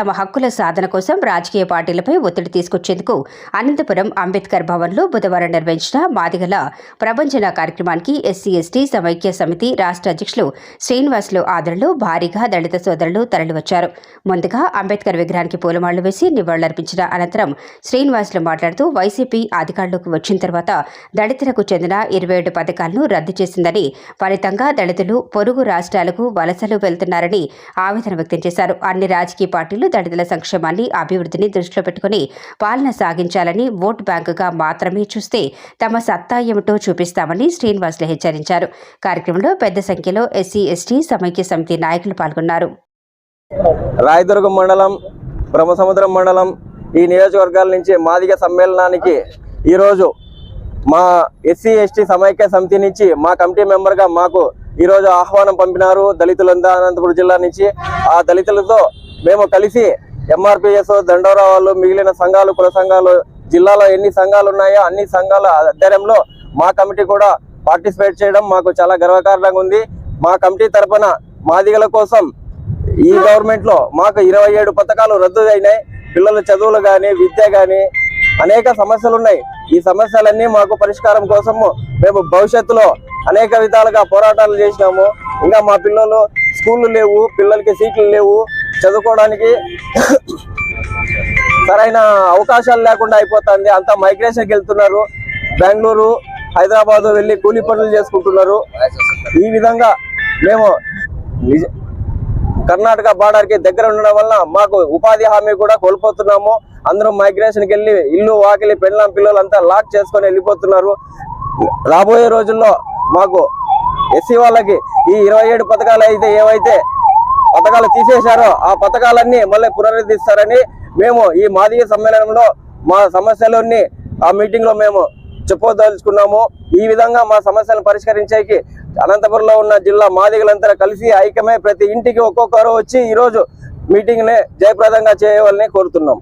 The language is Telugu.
తమ హక్కుల సాధన కోసం రాజకీయ పార్టీలపై ఒత్తిడి తీసుకొచ్చేందుకు అనంతపురం అంబేద్కర్ భవన్లో బుధవారం నిర్వహించిన మాదిగల ప్రభంజన కార్యక్రమానికి ఎస్సీ ఎస్టీ సమైక్య సమితి రాష్ట్ర అధ్యక్షులు శ్రీనివాసులు ఆదరణలో భారీగా దళిత సోదరులు తరలివచ్చారు. ముందుగా అంబేద్కర్ విగ్రహానికి పూలమాళ్ళు వేసి నివాళులర్పించిన అనంతరం శ్రీనివాసులు మాట్లాడుతూ వైసీపీ అధికారంలోకి వచ్చిన తర్వాత దళితులకు చెందిన ఇరవై ఏడు పథకాలను రద్దు చేసిందని ఫలితంగా దళితులు పొరుగు రాష్ట్రాలకు వలసలు వెళ్తున్నారని ఆవేదన వ్యక్తం చేశారు. అన్ని రాజకీయ పార్టీలు దళితుల సంక్షేమాన్ని అభివృద్ధిని దృష్టిలో పెట్టుకుని పాలన సాగించాలని ఓటు బ్యాంకుగా మాత్రమే చూస్తే తమ సత్తా ఏమిటో చూపిస్తామని శ్రీనివాసులు హెచ్చరించారు. కార్యక్రమంలో పెద్ద సంఖ్యలో ఎస్సీ ఎస్టీ సమైక్య సమితి నాయకులు పాల్గొన్నారు. రాయదుర్గం మండలం బ్రహ్మసముద్రం మండలం ఈ నియోజకవర్గాల నుంచి మాదిగ సమ్మేళనానికి ఈరోజు మా ఎస్సీ ఎస్టీ సమైక్య సమితి నుంచి మా కమిటీ మెంబర్గా మాకు ఈరోజు ఆహ్వానం పంపినారు దళితులంతా అనంతపురం జిల్లా నుంచి. ఆ దళితులతో మేము కలిసి ఎంఆర్పిఎస్ దండోరా వాళ్ళు మిగిలిన సంఘాలు కుల సంఘాలు జిల్లాలో ఎన్ని సంఘాలు ఉన్నాయో అన్ని సంఘాల ఆధ్వర్యంలో మా కమిటీ కూడా పార్టిసిపేట్ చేయడం మాకు చాలా గర్వకారణంగా ఉంది. మా కమిటీ తరపున మాదిగల కోసం ఈ గవర్నమెంట్లో మాకు ఇరవై ఏడు పథకాలు రద్దు అయినాయి. పిల్లల చదువులు కానీ విద్య కానీ అనేక సమస్యలు ఉన్నాయి. ఈ సమస్యలన్నీ మాకు పరిష్కారం కోసము మేము భవిష్యత్తులో అనేక విధాలుగా పోరాటాలు చేసినాము. ఇంకా మా పిల్లలు స్కూళ్ళు లేవు పిల్లలకి సీట్లు లేవు. చదువుకోవడానికి సరైన అవకాశాలు లేకుండా అయిపోతుంది. అంతా మైగ్రేషన్కి వెళ్తున్నారు. బెంగళూరు హైదరాబాద్ వెళ్ళి కూలీ పనులు చేసుకుంటున్నారు. ఈ విధంగా మేము నిజ కర్ణాటక బార్డర్కి దగ్గర ఉండడం వల్ల మాకు ఉపాధి హామీ కూడా కోల్పోతున్నాము. అందరూ మైగ్రేషన్కి వెళ్ళి ఇల్లు వాకిలి పెళ్ళం పిల్లలు అంతా లాక్ చేసుకొని వెళ్ళిపోతున్నారు. రాబోయే రోజుల్లో మాకు ఎస్సీ వాళ్ళకి ఈ ఇరవై ఏడు పథకాలు అయితే ఏవైతే పథకాలు తీసేశారో. ఆ పథకాలన్నీ మళ్ళీ పునరుద్ధరిస్తారని మేము ఈ మాదిగ సమ్మేళనంలో మా సమస్యలన్నీ ఆ మీటింగ్లో మేము చెప్పదలుచుకున్నాము. ఈ విధంగా మా సమస్యలను పరిష్కరించేకి అనంతపురంలో ఉన్న జిల్లా మాదిగలంతా కలిసి ఐక్యమై ప్రతి ఇంటికి ఒక్కొక్కరు వచ్చి ఈరోజు మీటింగ్ని మీటింగ్ని జయప్రదంగా చేయవాలని కోరుతున్నాం.